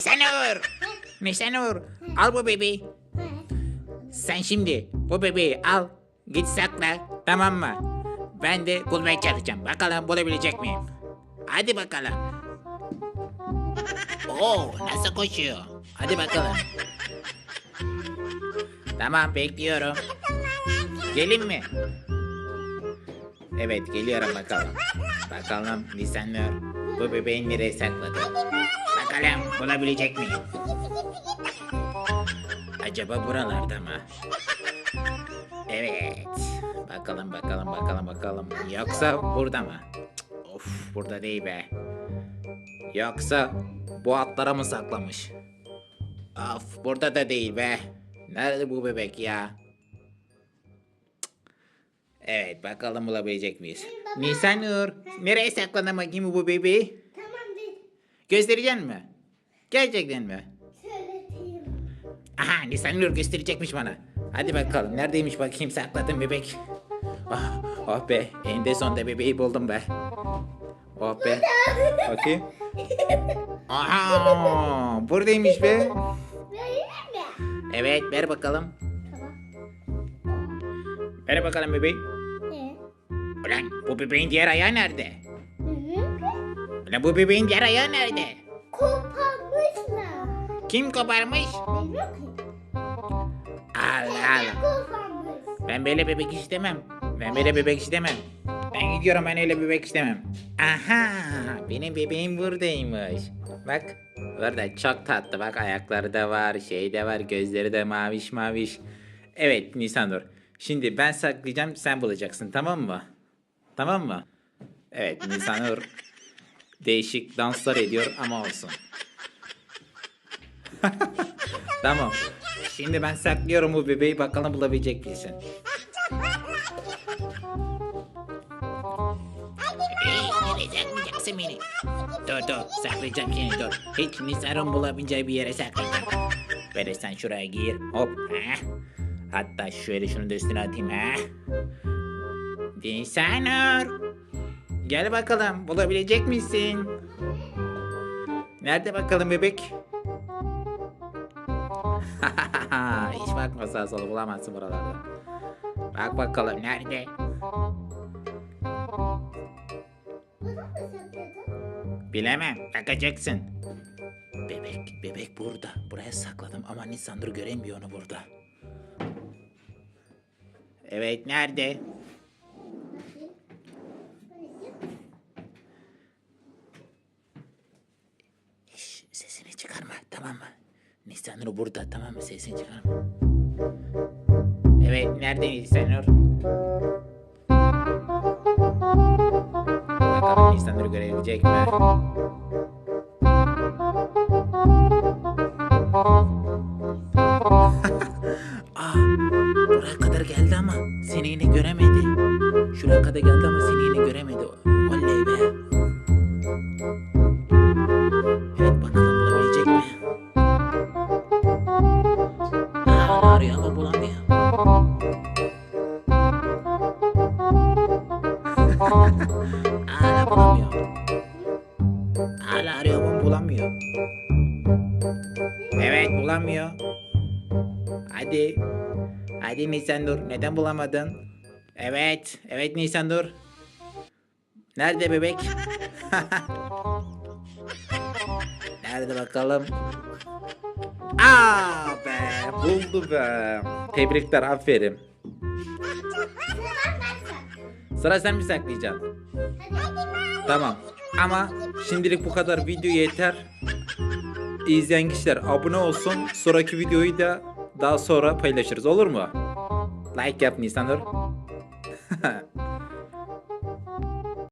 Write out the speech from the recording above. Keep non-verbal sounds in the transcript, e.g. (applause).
Nisanur. Nisanur. Al bu bebeği. Sen şimdi bu bebeği al. Git sakla. Tamam mı? Ben de bulmaya çalışacağım. Bakalım bulabilecek miyim? Hadi bakalım. Oo nasıl koşuyor? Hadi bakalım. Tamam bekliyorum. Gelin mi? Evet geliyorum bakalım. Bakalım Nisanur bu bebeğin nereye sakladı? Bakalım bulabilecek miyim? Acaba buralarda mı? Evet. Bakalım bakalım bakalım bakalım. Yoksa burada mı? Cık, Of burada değil be. Yoksa bu atlara mı saklamış? Of burada da değil be. Nerede bu bebek ya? Evet bakalım bulabilecek miyiz? Nisanur nereye sakladın bakayım bu bebeği? Tamam değil. Göstereceksin mi? Gerçekten mi? Söyleteyim. Aha Nisanur gösterecekmiş bana. Hadi bakalım neredeymiş bakayım sakladın bebek. Ah, oh be eninde sonunda bebeği buldum be. Oh be. Bakayım. Aha buradaymış be. Evet ver bakalım. Tamam. Ver bakalım bebeği. Ne? Ulan bu bebeğin diğer ayağı nerede? Ki. Ulan bu bebeğin diğer ayağı nerede? Koparmışlar. Kim koparmış? Allah Allah. Ben böyle bebek istemem. Ben böyle bebek istemem. Ben gidiyorum ben öyle bebek istemem. Aha benim bebeğim buradaymış. Bak burada çok tatlı bak ayakları da var şey de var gözleri de maviş maviş. Evet Nisanur şimdi ben saklayacağım sen bulacaksın tamam mı? Tamam mı? Evet Nisanur (laughs) değişik danslar ediyor ama olsun. (laughs) tamam. Şimdi ben saklıyorum bu bebeği bakalım bulabilecek misin? Saklayacaksın beni? Dur dur saklayacağım seni dur. Hiç Nisar'ın bulabileceği bir yere saklayacağım. Böyle sen şuraya gir hop. Ha. Hatta şöyle şunu da üstüne atayım ha. Nisanur. Gel bakalım bulabilecek misin? Nerede bakalım bebek? Hiç bakma sağa bulamazsın buralarda. Bak bakalım nerede? Bilemem. Bakacaksın. Bebek, bebek burada. Buraya sakladım ama Nisandur göremiyor onu burada. Evet, nerede? Şş, sesini çıkarma, tamam mı? Nisanur burada, tamam mı? Sesini çıkarma. Evet, nerede Nisanur? Bakalım Nisanur görebilecek mi? Aa, (laughs) buraya kadar geldi ama seni yine göremedi. Şuraya kadar geldi ama seni yine göremedi. Hala bulamıyor. Hala arıyor ama bulamıyor. Evet bulamıyor. Hadi. Hadi Nisan dur. Neden bulamadın? Evet. Evet Nisan dur. Nerede bebek? (laughs) Nerede bakalım? Aa be buldu be. Tebrikler aferin. Sıra sen mi saklayacaksın? Tamam. Ama şimdilik bu kadar video yeter. İzleyen kişiler abone olsun. Sonraki videoyu da daha sonra paylaşırız olur mu? Like yap Nisanur. (laughs)